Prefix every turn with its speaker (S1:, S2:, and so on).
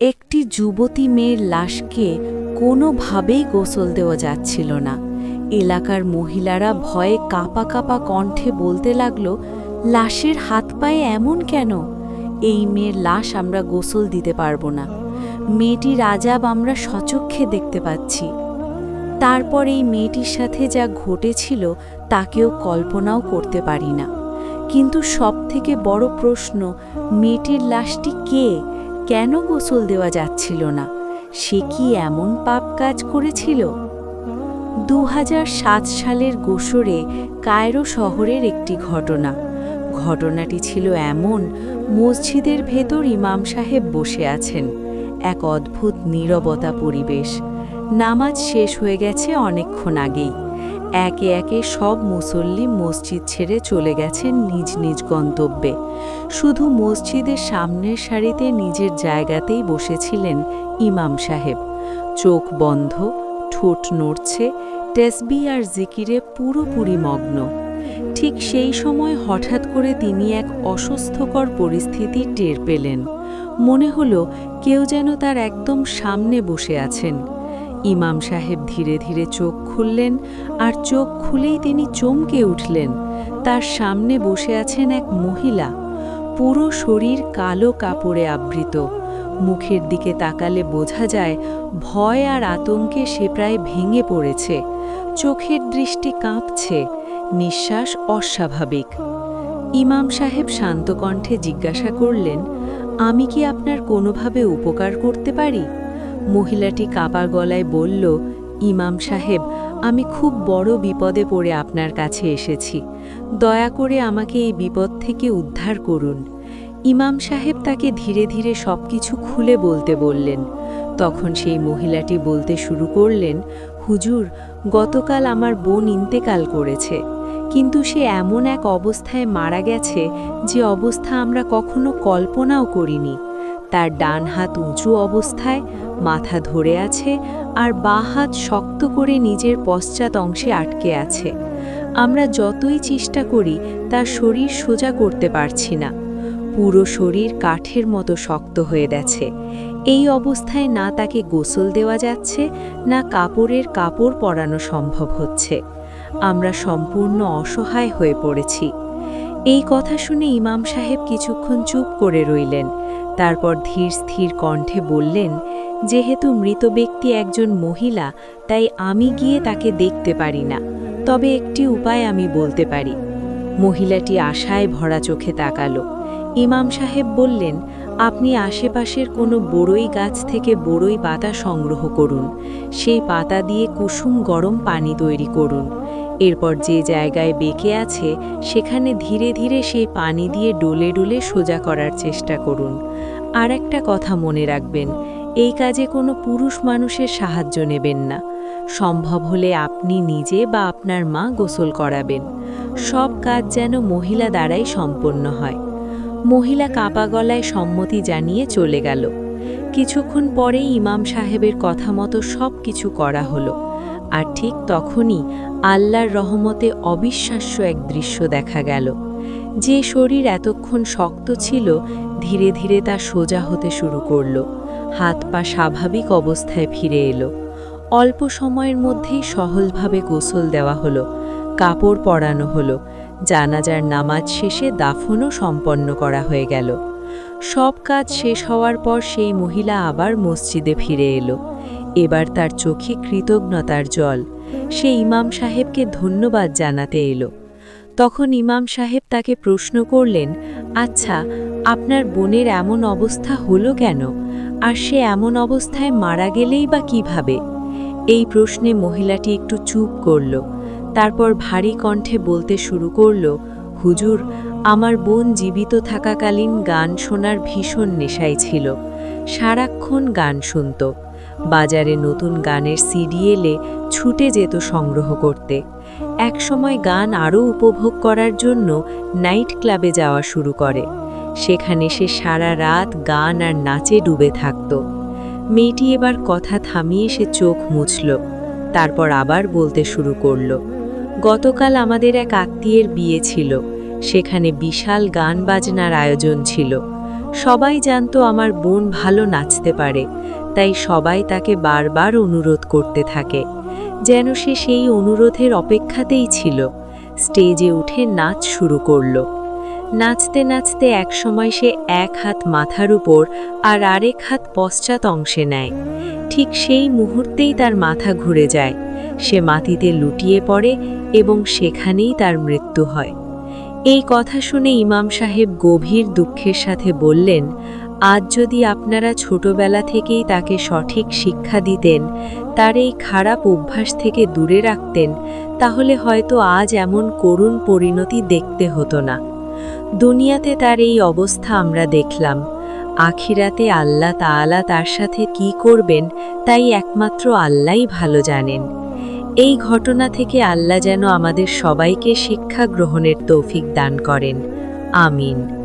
S1: একটি যুবতী মেয়ের লাশকে কোনোভাবেই গোসল দেওয়া যাচ্ছিল না। এলাকার মহিলারা ভয়ে কাপা কাপা কণ্ঠে বলতে লাগল, লাশের হাত পায়ে এমন কেন? এই মেয়ের লাশ আমরা গোসল দিতে পারব না। মেয়েটি রাজাব আমরা সচক্ষে দেখতে পাচ্ছি। তারপর এই মেয়েটির সাথে যা ঘটেছিল তাকেও কল্পনাও করতে পারি না। কিন্তু সবথেকে বড় প্রশ্ন, মেয়েটির লাশটি কে? কেন গোসল দেওয়া যাচ্ছিল না? সে কি এমন পাপ কাজ করেছিল? দু হাজার সাত সালের গোসরে কায়রো শহরের একটি ঘটনা। ঘটনাটি ছিল এমন, মসজিদের ভেতর ইমাম সাহেব বসে আছেন। এক অদ্ভুত নীরবতা পরিবেশ। নামাজ শেষ হয়ে গেছে অনেকক্ষণ আগেই। একে একে সব মুসল্লি মসজিদ ছেড়ে চলে গেছেন নিজ নিজ গন্তব্যে। শুধু মসজিদের সামনের সারিতে নিজের জায়গাতেই বসেছিলেন ইমাম সাহেব। চোখ বন্ধ, ঠোঁট নড়ছে টেসবি আর জিকিরে পুরোপুরি মগ্ন। ঠিক সেই সময় হঠাৎ করে তিনি এক অস্বস্থকর পরিস্থিতি টের পেলেন। মনে হলো কেউ যেন তার একদম সামনে বসে আছেন। ইমাম সাহেব ধীরে ধীরে চোখ খুললেন আর চোখ খুলেই তিনি চমকে উঠলেন। তার সামনে বসে আছেন এক মহিলা। পুরো শরীর কালো কাপড়ে আবৃত। মুখের দিকে তাকালে বোঝা যায়, ভয় আর আতঙ্কে সে প্রায় ভেঙে পড়েছে। চোখের দৃষ্টি কাঁপছে, নিঃশ্বাস অস্বাভাবিক। ইমাম সাহেব শান্ত কণ্ঠে জিজ্ঞাসা করলেন, আমি কি আপনার কোনোভাবে উপকার করতে পারি? মহিলাটি কাপা গলায় বলল, ইমাম সাহেব, আমি খুব বড় বিপদে পড়ে আপনার কাছে এসেছি। দয়া করে আমাকে এই বিপদ থেকে উদ্ধার করুন। ইমাম সাহেব তাকে ধীরে ধীরে সব কিছু খুলে বলতে বললেন। তখন সেই মহিলাটি বলতে শুরু করলেন, হুজুর, গতকাল আমার বোন ইন্তেকাল করেছে, কিন্তু সে এমন এক অবস্থায় মারা গেছে যে অবস্থা আমরা কখনো কল্পনাও করিনি। তার ডান হাত উঁচু অবস্থায় মাথা ধরে আছে আর বাঁ হাত শক্ত করে নিজের পশ্চাৎ অংশে আটকে আছে। আমরা যতই চেষ্টা করি, তার শরীর সোজা করতে পারছি না। পুরো শরীর কাঠের মতো শক্ত হয়ে গেছে। এই অবস্থায় না তাকে গোসল দেওয়া যাচ্ছে, না কাপড়ের কাপড় পরানো সম্ভব হচ্ছে। আমরা সম্পূর্ণ অসহায় হয়ে পড়েছি। এই কথা শুনে ইমাম সাহেব কিছুক্ষণ চুপ করে রইলেন। তারপর ধীর স্থির কণ্ঠে বললেন যেহেতু মৃত ব্যক্তি একজন মহিলা, তাই আমি গিয়ে তাকে দেখতে পারি না। তবে একটি উপায় আমি বলতে পারি। মহিলাটি আশায় ভরা চোখে তাকালো। ইমাম সাহেব বললেন, আপনি আশেপাশের কোনো বড়ই গাছ থেকে বড়ই পাতা সংগ্রহ করুন। সেই পাতা দিয়ে কুসুম গরম পানি তৈরি করুন। এরপর যে জায়গায় বেঁকে আছে, সেখানে ধীরে ধীরে সেই পানি দিয়ে ডোলে ডোলে সোজা করার চেষ্টা করুন। আর একটা কথা মনে রাখবেন এই কাজে কোনো পুরুষ মানুষের সাহায্য নেবেন না। সম্ভব হলে আপনি নিজে বা আপনার মা গোসল করাবেন। সব কাজ যেন মহিলা দ্বারাই সম্পন্ন হয়। মহিলা কাপা গলায় সম্মতি জানিয়ে চলে গেল। কিছুক্ষণ পরেই ইমাম সাহেবের কথা মতো সব কিছু করা হলো। আর ঠিক তখনই আল্লাহর রহমতে অবিশ্বাস্য এক দৃশ্য দেখা গেল। যে শরীর এতক্ষণ শক্ত ছিল ধীরে ধীরে তা সোজা হতে শুরু করল। হাত পা স্বাভাবিক অবস্থায় ফিরে এলো। অল্প সময়ের মধ্যেই সহজভাবে গোসল দেওয়া হলো, কাপড় পরানো হলো, জানাজার নামাজ শেষে দাফনও সম্পন্ন করা হয়ে গেল। সব কাজ শেষ হওয়ার পর সেই মহিলা আবার মসজিদে ফিরে এলো। এবার তার চোখে কৃতজ্ঞতার জল। সে ইমাম সাহেবকে ধন্যবাদ জানাতে এলো। তখন ইমাম সাহেব তাকে প্রশ্ন করলেন আচ্ছা আপনার বোনের এমন অবস্থা হলো কেন? আর সে এমন অবস্থায় মারা গেলেই বা কীভাবে? এই প্রশ্নে মহিলাটি একটু চুপ করল। তারপর ভারী কণ্ঠে বলতে শুরু করল, হুজুর, আমার বোন জীবিত থাকাকালীন গান শোনার ভীষণ নেশাই ছিল। সারাক্ষণ গান শুনত। বাজারে নতুন গানের সিডি এলে ছুটে যেত সংগ্রহ করতে। একসময় গান আরও উপভোগ করার জন্য নাইট ক্লাবে যাওয়া শুরু করে। সেখানে সে সারা রাত গান আর নাচে ডুবে থাকত। মেয়েটি এবার কথা থামিয়ে সে চোখ মুছল, তারপর আবার বলতে শুরু করল, গতকাল আমাদের এক আত্মীয়ের বিয়ে ছিল, সেখানে বিশাল গান বাজনার আয়োজন ছিল। সবাই জানতো আমার বোন ভালো নাচতে পারে, তাই সবাই তাকে বারবার অনুরোধ করতে থাকে। যেন সে সেই অনুরোধের অপেক্ষাতেই ছিল। স্টেজে উঠে নাচ শুরু করল। নাচতে নাচতে একসময় সে এক হাত মাথার উপর আর আরেক হাত পশ্চাৎ অংশে নেয়। ঠিক সেই মুহূর্তেই তার মাথা ঘুরে যায়। সে মাটিতে লুটিয়ে পড়ে এবং সেখানেই তার মৃত্যু হয়। এই কথা শুনে ইমাম সাহেব গভীর দুঃখের সাথে বললেন, আজ যদি আপনারা ছোটবেলা থেকেই তাকে সঠিক শিক্ষা দিতেন, তার এই খারাপ অভ্যাস থেকে দূরে রাখতেন, তাহলে হয়তো আজ এমন করুণ পরিণতি দেখতে হতো না। দুনিয়াতে তার এই অবস্থা আমরা দেখলাম। আখিরাতে আল্লাহ তাআলা তার সাথে কি করবেন, তাই একমাত্র আল্লাহই ভালো জানেন। এই ঘটনা থেকে আল্লাহ যেন আমাদের সবাইকে শিক্ষা গ্রহণের তৌফিক দান করেন। আমিন।